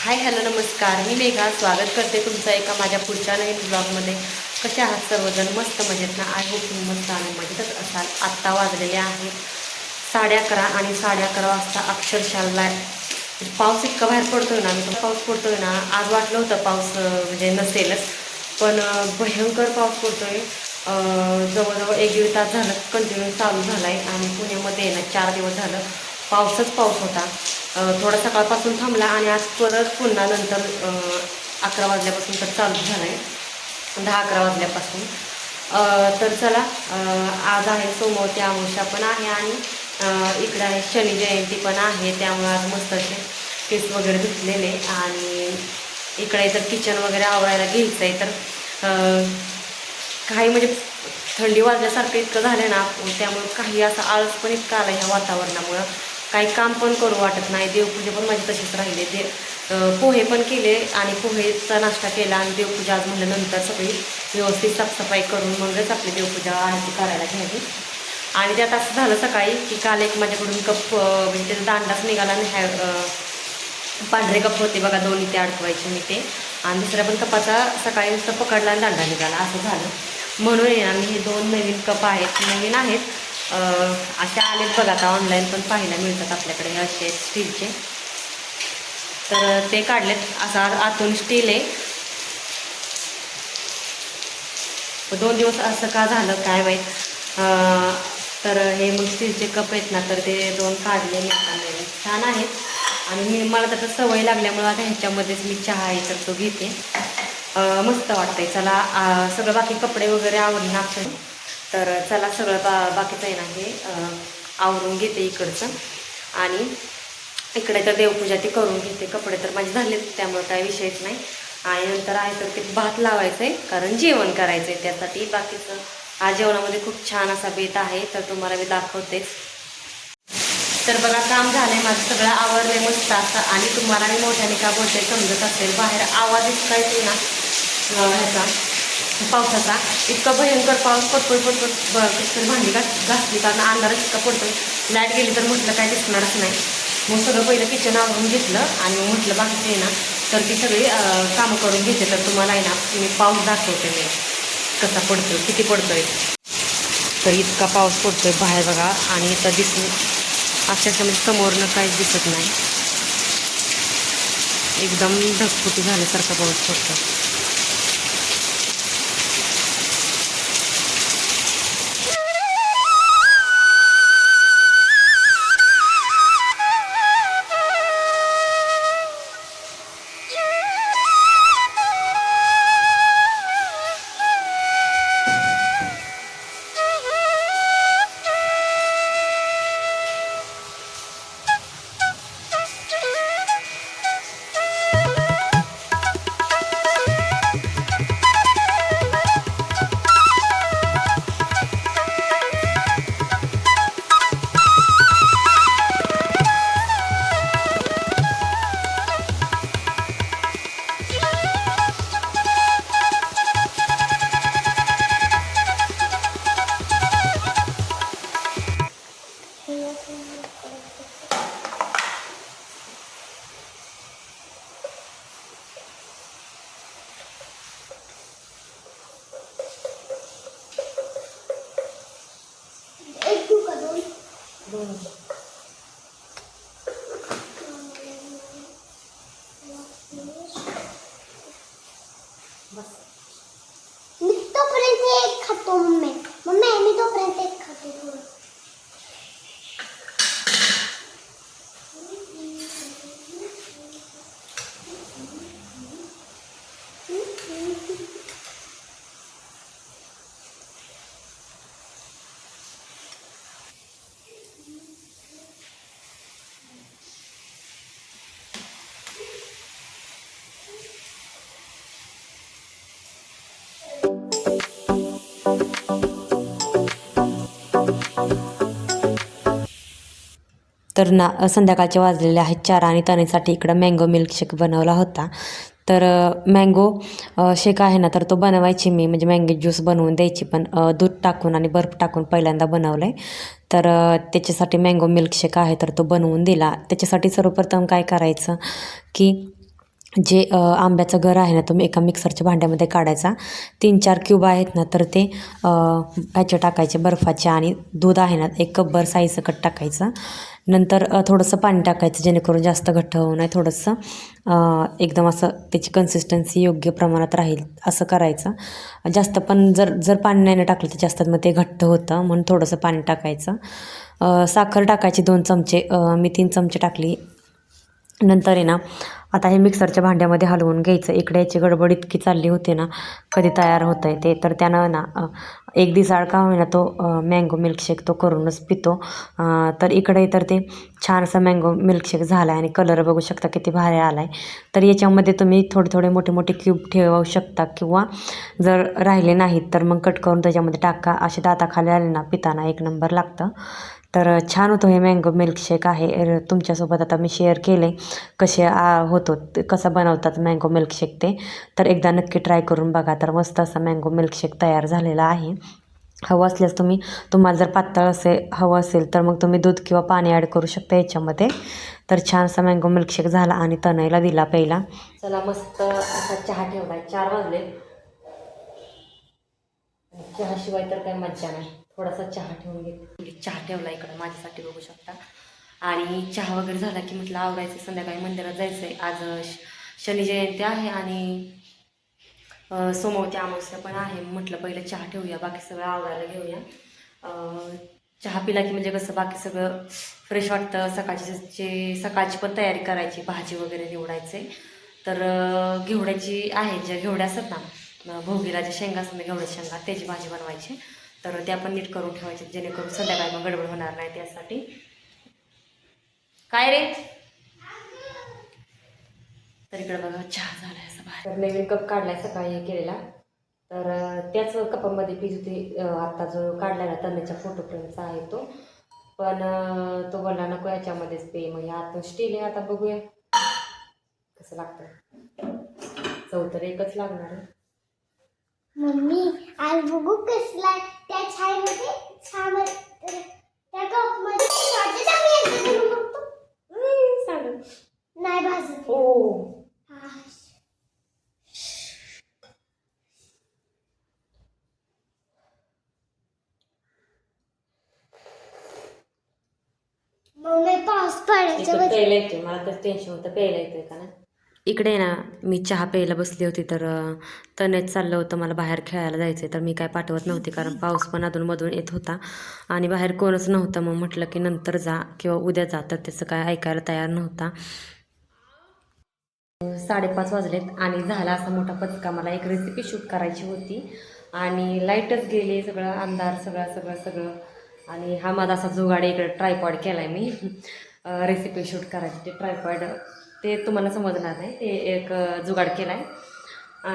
Hi hello नमस्कार. मी मेघा. स्वागत करते तुमचं एका माझ्या पुढच्या नवीन ब्लॉगमध्ये. कसे आहात सर्वजण? मस्त मजेत ना? आय होप तुम्ही मस्त आणि मजेतच असाल. आत्ता वाजलेले आहेत साडे अकरा आणि साडे अकरा वाजता अक्षरशाला पाऊस इतका बाहेर पडतोय ना मी पाऊस पडतोय ना. आज वाटलं होतं पाऊस म्हणजे नसेलच. पण भयंकर पाऊस पडतोय. जवळजवळ एक दीड तास झालं कंटिन्यू चालू झाला आहे आणि पुण्यामध्ये ना चार दिवस झालं पाऊसच पाऊस होता. थोडा सकाळपासून थांबला आणि आज परत पुन्हा नंतर अकरा वाजल्यापासून तर चालू झालं आहे दहा अकरा वाजल्यापासून. तर चला आज आहे सोमवती अमावस्या पण आहे आणि इकडं इकडे आहे शनी जयंती पण आहे त्यामुळे आज मस्त असे केस वगैरे धुतलेले आणि इकडे तर किचन वगैरे आवरायला घ्यायचं आहे तर काही म्हणजे थंडी वाजल्यासारखं इतकं झालं ना त्यामुळे काही असा आळस पण इतका आला ह्या वातावरणामुळं. काही काम पण करू वाटत नाही. देवपूजा पण माझी तशीच राहिले. दे पोहे पण केले आणि पोहेचा नाश्ता केला आणि देवपूजा आज म्हणल्यानंतर सगळी व्यवस्थित साफसफाई करून मगच आपली देवपूजा आरती करायला घ्यावी आणि त्यात असं झालं सकाळी की काल एक माझ्याकडून कप म्हणजे त्याचा दांडाच निघाला आणि हॅ पांढरे कप होते बघा दोन्ही ते अडकवायचे मी ते. आणि दुसऱ्या पण कपाचा सकाळी नुसतं पकडला आणि दांडा निघाला. असं झालं. म्हणून आहे मी हे दोन नवीन कप आहेत नवीन आहेत. अशा असे आलेत बघा आता ऑनलाईन पण पाहायला मिळतात आपल्याकडे असे स्टीलचे तर ते काढलेत. असा आतून स्टील आहे. दोन दिवस असं का झालं काय माहीत. तर हे मग स्टीलचे कप आहेत ना तर ते दोन काढले मी आता छान आहेत. आणि मी मला त्याचा सवय लागल्यामुळं आता ह्याच्यामध्येच मी चहा आहे तर तो घेते. मस्त वाटतंय. चला सगळं बाकी कपडे वगैरे आवडले ना तर चला सगळं बा बाकीचं आहे ना हे आवरून घेते इकडचं. आणि इकडे तर देवपूजा ती करून घेते. कपडे तर माझे झालेच त्यामुळे काही विषयच नाही. आणि नंतर आहे तर ते भात लावायचं आहे कारण जेवण करायचं आहे त्यासाठी. बाकीचं आज जेवणामध्ये खूप छान असा बेत आहे तर तुम्हाला मी दाखवतेच तर बघा काम झालं आहे माझं सगळं आवरले मस्त असं आणि तुम्हाला मी मोठ्याने का बोलते समजत असेल बाहेर आवाज इतका येतो ना ह्याचा. पावसाचा. इतका भयंकर पाऊस पडतोय पडतोय. कसं भांडी घास घासली कारण अंधारच इतका पडतोय. लाइट गेली तर म्हटलं काय दिसणारच नाही. मग सगळं पहिलं किचन आवरून घेतलं आणि मग म्हटलं बाकीचं आहे ना तर ती सगळी कामं करून घेते. तर तुम्हाला आहे ना मी पाऊस दाखवते मी. कसा पडतोय किती पडतोय. तर इतका पाऊस पडतोय बाहेर बघा. आणि इथं दिसून अक्षरशः म्हणजे समोरनं काहीच दिसत नाही. एकदम ढगफुटी झाल्यासारखा पाऊस पडतो एक देऊ तर ना संध्याकाळचे वाजलेले आहेत चार आणि तनेसाठी इकडं मँगो मिल्कशेक बनवला होता. तर मँगो शेक आहे ना तर तो बनवायची मी म्हणजे मँगो ज्यूस बनवून द्यायची पण दूध टाकून आणि बर्फ टाकून पहिल्यांदा बनवलं आहे तर त्याच्यासाठी मँगो मिल्कशेक आहे तर तो बनवून दिला. त्याच्यासाठी सर्वप्रथम काय करायचं की जे आंब्याचं घर आहे ना तुम्ही एका मिक्सरच्या भांड्यामध्ये काढायचा. तीन चार क्यूब आहेत ना तर ते ह्याचे टाकायचे बर्फाचे आणि दूध आहे ना एक कपभर साईसकट टाकायचं. नंतर थोडंसं पाणी टाकायचं जेणेकरून जास्त घट्ट होऊ नये. थोडंसं एकदम असं त्याची कन्सिस्टन्सी योग्य प्रमाणात राहील असं करायचं. जास्त पण जर जर पाणी नाही ना टाकलं तर जास्त मग ते घट्ट होतं म्हणून थोडंसं पाणी टाकायचं. साखर टाकायची दोन चमचे मी तीन चमचे टाकली. नंतर आहे ना आता हे मिक्सरच्या भांड्यामध्ये हलवून घ्यायचं. इकडे याची गडबड इतकी चालली होती ना कधी तयार होतं आहे ते. तर त्यानं ना एक दिसाळ का होईना तो मँगो मिल्कशेक तो करूनच पितो. तर इकडे तर ते छानसा मँगो मिल्कशेक झाला आहे आणि कलर बघू शकता किती भारी आला आहे तर याच्यामध्ये तुम्ही थोडे थोडे मोठे मोठे क्यूब ठेवू शकता किंवा जर राहिले नाहीत तर मग कट करून त्याच्यामध्ये टाका. असे दाताखाली आले ना पिताना एक नंबर लागतं. तर छान होतो हे मँगो मिल्कशेक आहे. तुमच्यासोबत आता मी शेअर केले कसे आ होतो ते कसं बनवतात मँगो मिल्कशेक ते. तर एकदा नक्की ट्राय करून बघा. तर मस्त असा मँगो मिल्कशेक तयार झालेला आहे. हवं असल्यास तुम्ही तुम्हाला जर पातळ असे हवं असेल तर मग तुम्ही दूध किंवा पाणी ॲड करू शकता याच्यामध्ये. तर छानसा मँगो मिल्कशेक झाला आणि तनईला दिला पहिला. चला मस्त असा चहा ठेवला चार वाजले. चहाशिवाय तर काही मज्जा नाही. थोडासा चहा ठेवून घेते चहा ठेवला इकडं माझ्यासाठी बघू शकता. आणि चहा वगैरे झाला की म्हटलं आवरायचं संध्याकाळी मंदिरात जायचं आहे आज श- शनी जयंती आहे आणि सोमवती अमावस्या पण आहे. म्हटलं पहिलं चहा ठेवूया बाकी सगळं आवरायला घेऊया. चहा पिला की म्हणजे कसं बाकी सगळं फ्रेश वाटतं. सकाळची जे सकाळची पण तयारी करायची भाजी वगैरे निवडायचे तर घेवड्याची आहे ज्या घेवड्या असतात ना भोगीला ज्या शेंगा असतात ना शेंगा त्याची भाजी बनवायची. तर त्या पण नीट करून ठेवायच्या जेणेकरून संध्याकाळी मग गडबड होणार नाही त्यासाठी. काय रे? तर इकडे बघा चहा झालाय असं बाहेर. तर नवीन कप काढलाय सकाळी हे केलेला. तर त्याच कपामध्ये पीज होती अं, आता जो काढलाय ना तन्नेच्या फोटो फ्रेमचा आहे तो. पण तो बोलला नको याच्यामध्येच पे मग आता स्टील आहे आता बघूया. कसं लागतं चव तर एकच लागणार आहे. मम्मी आज बघू कसला त्या छायमध्ये छान त्या कपमध्ये वाटत आम्ही हम्म, सांग. नाही भाजत. हो. हा. मम्मी पाऊस येतोय मला तर टेन्शन होतं प्यायला येतोय का ना इकडे ना मी चहा प्यायला बसली होती तर तनेच चाललं होतं मला बाहेर खेळायला जायचं तर मी काय पाठवत नव्हती कारण पाऊस पण अधूनमधून येत होता. आणि बाहेर कोणच नव्हतं. मग म्हटलं की नंतर जा किंवा उद्या जा. तर त्याचं काय ऐकायला तयार नव्हता. साडेपाच वाजलेत आणि झाला असा मोठा पचका. मला एक रेसिपी शूट करायची होती. आणि लाईटच गेली सगळं अंधार सगळं सगळं सगळं. आणि हा माझा असा जुगाडे इकडे ट्रायपॉड केला आहे मी रेसिपी शूट करायची. ते ट्रायपॉड ते तुम्हाला समजणार नाही. ते एक जुगाड केला आहे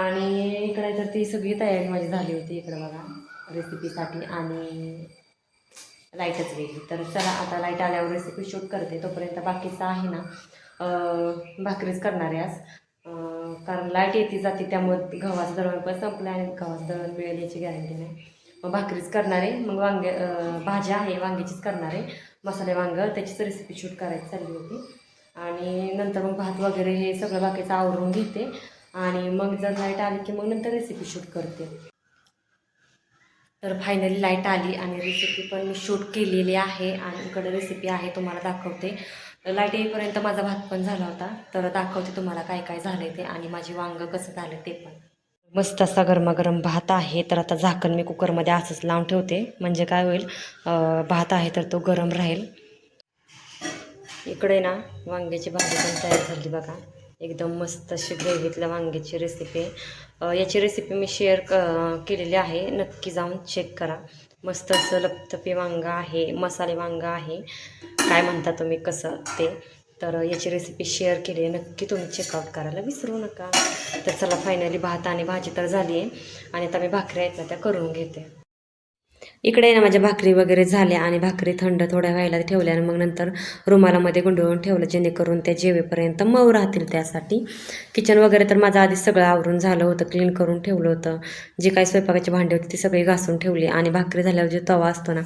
आणि इकडे तर ती सगळी तयारी माझी झाली होती. इकडं बघा रेसिपीसाठी आणि लाईटच गेली तर चला आता लाइट आल्यावर रेसिपी शूट करते. तोपर्यंत बाकीचं आहे ना भाकरीच करणार आहे आज. कारण लाइट येते जाते त्यामुळे गव्हाचं दळण पण संपलं आणि गव्हाचं दळण मिळेल याची गॅरंटी नाही. मग भाकरीच करणार आहे. मग वांगे भाज्या आहे वांग्याचीच करणार आहे. मसाले वांग त्याचीच रेसिपी शूट करायची चालली होती. आणि नंतर मग भात वगैरे हे सगळं बाकीचं आवरून घेते. आणि मग जर लाइट आली की मग नंतर रेसिपी शूट करते. तर फायनली लाइट आली आणि रेसिपी पण मी शूट केलेली आहे आणि इकडे रेसिपी आहे तुम्हाला दाखवते. लाइट येईपर्यंत माझा भात पण झाला होता. तर दाखवते तुम्हाला काय काय झालं ते आणि माझी वांग कसं झालं ते पण. मस्त असा गरमागरम भात आहे. तर आता झाकण मी कुकरमध्ये असंच लावून ठेवते. म्हणजे काय होईल भात आहे तर तो गरम राहील. इकडे ना वांग्याची भाजी पण तयार झाली बघा. एकदम मस्त अशी ग्रेव्हीतल्या वांग्याची रेसिपी याची रेसिपी मी शेअर क केलेली आहे. नक्की जाऊन चेक करा. मस्त असं लपतपी वांगा आहे मसाले वांगा आहे. काय म्हणता तुम्ही कसं ते? तर याची रेसिपी शेअर केली आहे. नक्की तुम्ही चेकआउट करायला विसरू नका. तर चला फायनली भात आणि भाजी तर झाली आहे. आणि आता मी भाकऱ्या आहेत ना त्या करून घेते. इकडे ना माझ्या भाकरी वगैरे झाल्या आणि भाकरी थंड थोड्या व्हायला ठेवल्या आणि मग नंतर रुमालामध्ये गुंडळून ठेवलं जेणेकरून त्या जेवेपर्यंत मऊ राहतील त्यासाठी. किचन वगैरे तर माझं आधी सगळं आवरून झालं होतं क्लीन करून ठेवलं होतं. जे काही स्वयंपाकाची भांडी होती ती सगळी घासून ठेवली आणि भाकरी झाल्यावर जे तवा असतो ना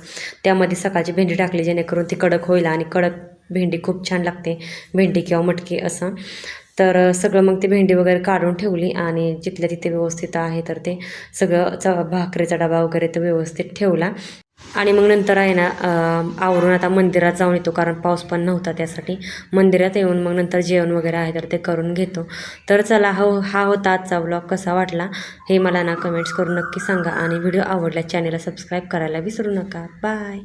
त्यामध्ये सकाळची भेंडी टाकली जेणेकरून ती कडक होईल आणि कडक भेंडी खूप छान लागते भेंडी किंवा मटकी असं. तर सगळं मग ती भेंडी वगैरे काढून ठेवली आणि जिथल्या तिथे व्यवस्थित आहे तर ते सगळं च भाकरीचा डबा वगैरे तो व्यवस्थित ठेवला. आणि मग नंतर आहे ना आवरून आता मंदिरात जाऊन येतो कारण पाऊस पण नव्हता त्यासाठी. मंदिरात येऊन मग नंतर जेवण वगैरे आहे तर ते करून घेतो. तर चला हो हा होता आजचा ब्लॉग कसा वाटला हे मला ना कमेंट्स करून नक्की सांगा. आणि व्हिडिओ आवडला चॅनेलला सबस्क्राईब करायला विसरू नका. बाय